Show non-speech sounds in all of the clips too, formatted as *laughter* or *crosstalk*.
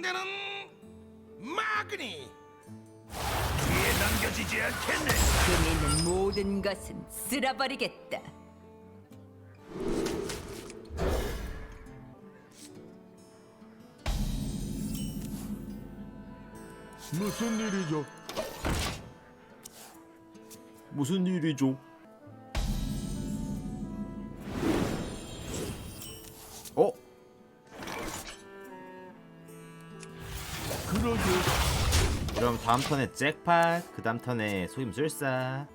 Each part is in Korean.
상대는 마그니. 뒤에 남겨지지 않겠네. 있는 모든 것은 쓸어버리겠다. 무슨 일이죠? 무슨 일이죠? 그럼 다음 턴에 잭팟, 그 다음 턴에 소임술사.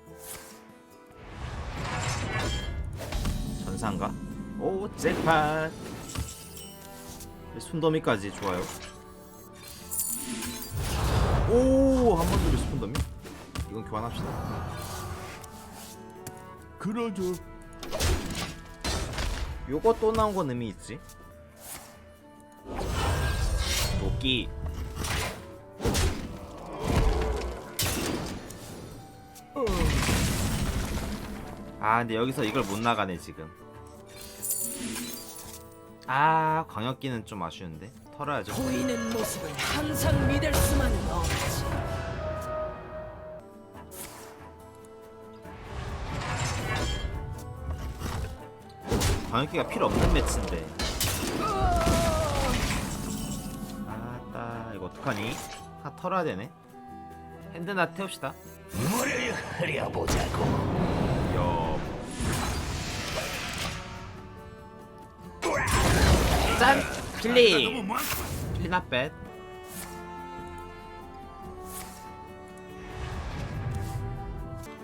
전사인가? 오, 잭팟. 순더미까지 좋아요. 오, 한 번 들이 순더미? 이건 교환합시다. 그러죠. 요거 또 나온 건 의미 있지? 도끼. 아 근데 여기서 이걸 못 나가네 지금 아 광역기는 좀 아쉬운데 털어야죠 보이는 모습을 항상 믿을 수만은 없지. 광역기가 필요 없는 매치인데 아따 이거 어떡하니? 다 털어야 되네 핸드나 태웁시다 물을 흐려보자고. 짠! 필리 나뱃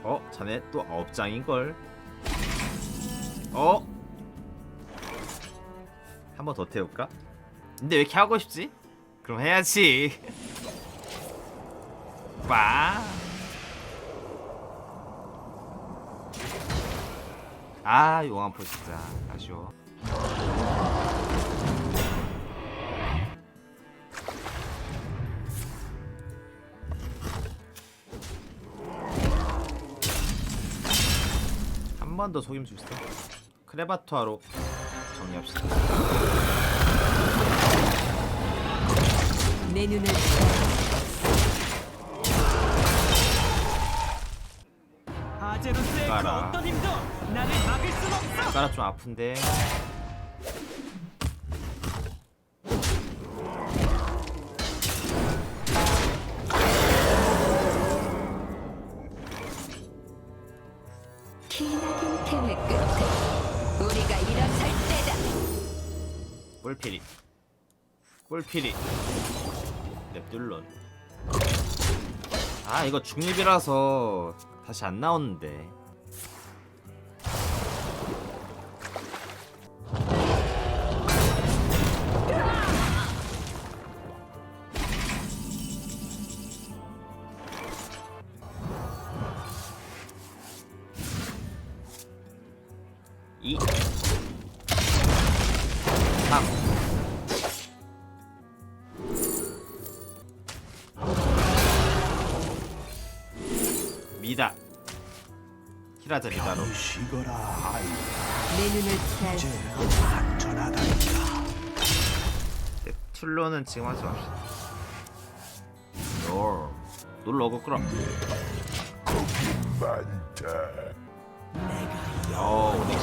어? 자네 또 아홉 장인걸 어? 한 번 더 태울까? 근데 왜 이렇게 하고 싶지? 그럼 해야지 *laughs* 빵 아, 용암포 진짜 아쉬워. 한번더 속임 수 있어. 크레바토아로 정리합시다. 내 눈을 아제로스의 그 가라. 어떤 힘도 나를 막을 순 없어. 가라 좀 아픈데. 꿀피리. 꿀피리. nep툴론. 아 이거 중립이라서 다시 안 나오는데. 삼. 미다. 히라자 미다로. 쉬거라. 아이, 내 눈을 피할 수 안전하다니까. 툴로는 지금 하지 맙시다. 롤. 놀러 오고 끌어. 어 오닉시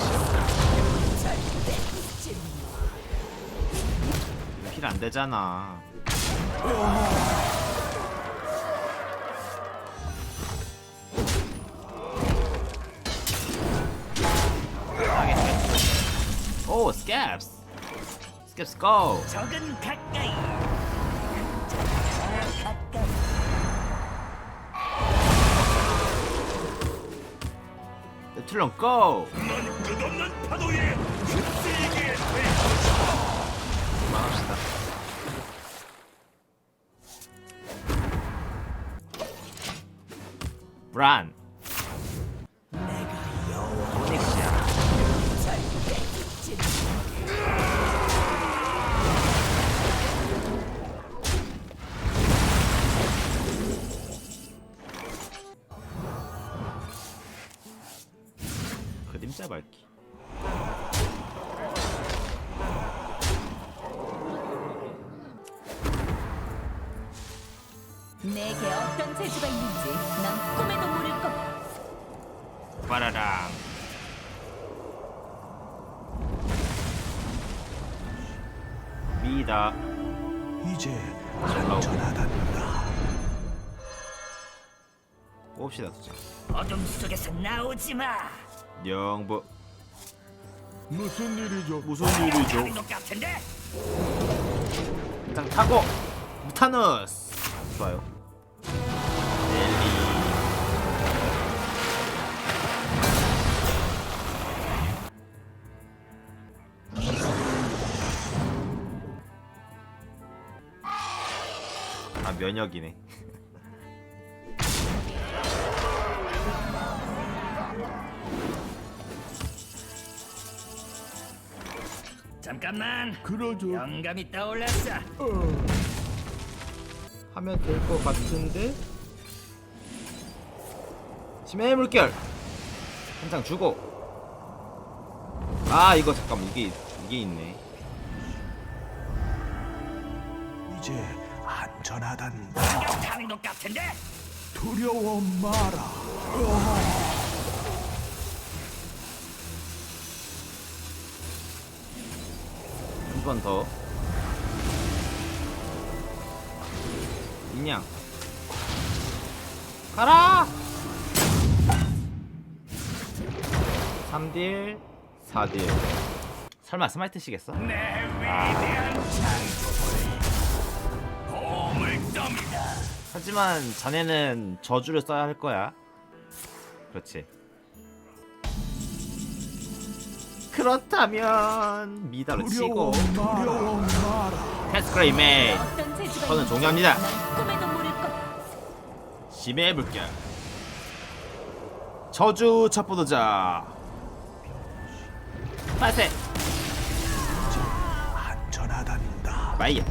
필안 되잖아. 오 스캡스. 스캡스 고 적은 가까이. 툴론 고넌 끝없는 파도에 휩쓸리게 돼. 그만합시다. 오닉시야. 그림자 밝기 내게 어떤 재주가 있는지 난 꿈에도 모를 것. 빠라랑 미다 이제 안전하단다. 봅시다 도장 어둠 속에서 나오지 마. 영부 무슨 일이죠? 무슨 일이죠? 것 같은데? 일단 타고 무타너스 좋아요 면역이네. 잠깐만. 그러죠. 영감이 떠올랐어. 하면 될 것 같은데? 심해 물결. 한장 주고. 아 이거 잠깐 이게 이게 있네. 이제 안 전하단다. 타는 것 같은데? 두려워 마라. 한 번 더 인양 가라 3딜 4딜 설마 스마이트 시겠어? 내 위대한 창조 하지만 자네는 저주를 써야 할 거야. 그렇지. 그렇다면 미다로 치고 재주가 저는 종료합니다. 난 꿈에도 모를 것. 심해 물결 저주 첩보도자 빠세 안전하단다. 마이야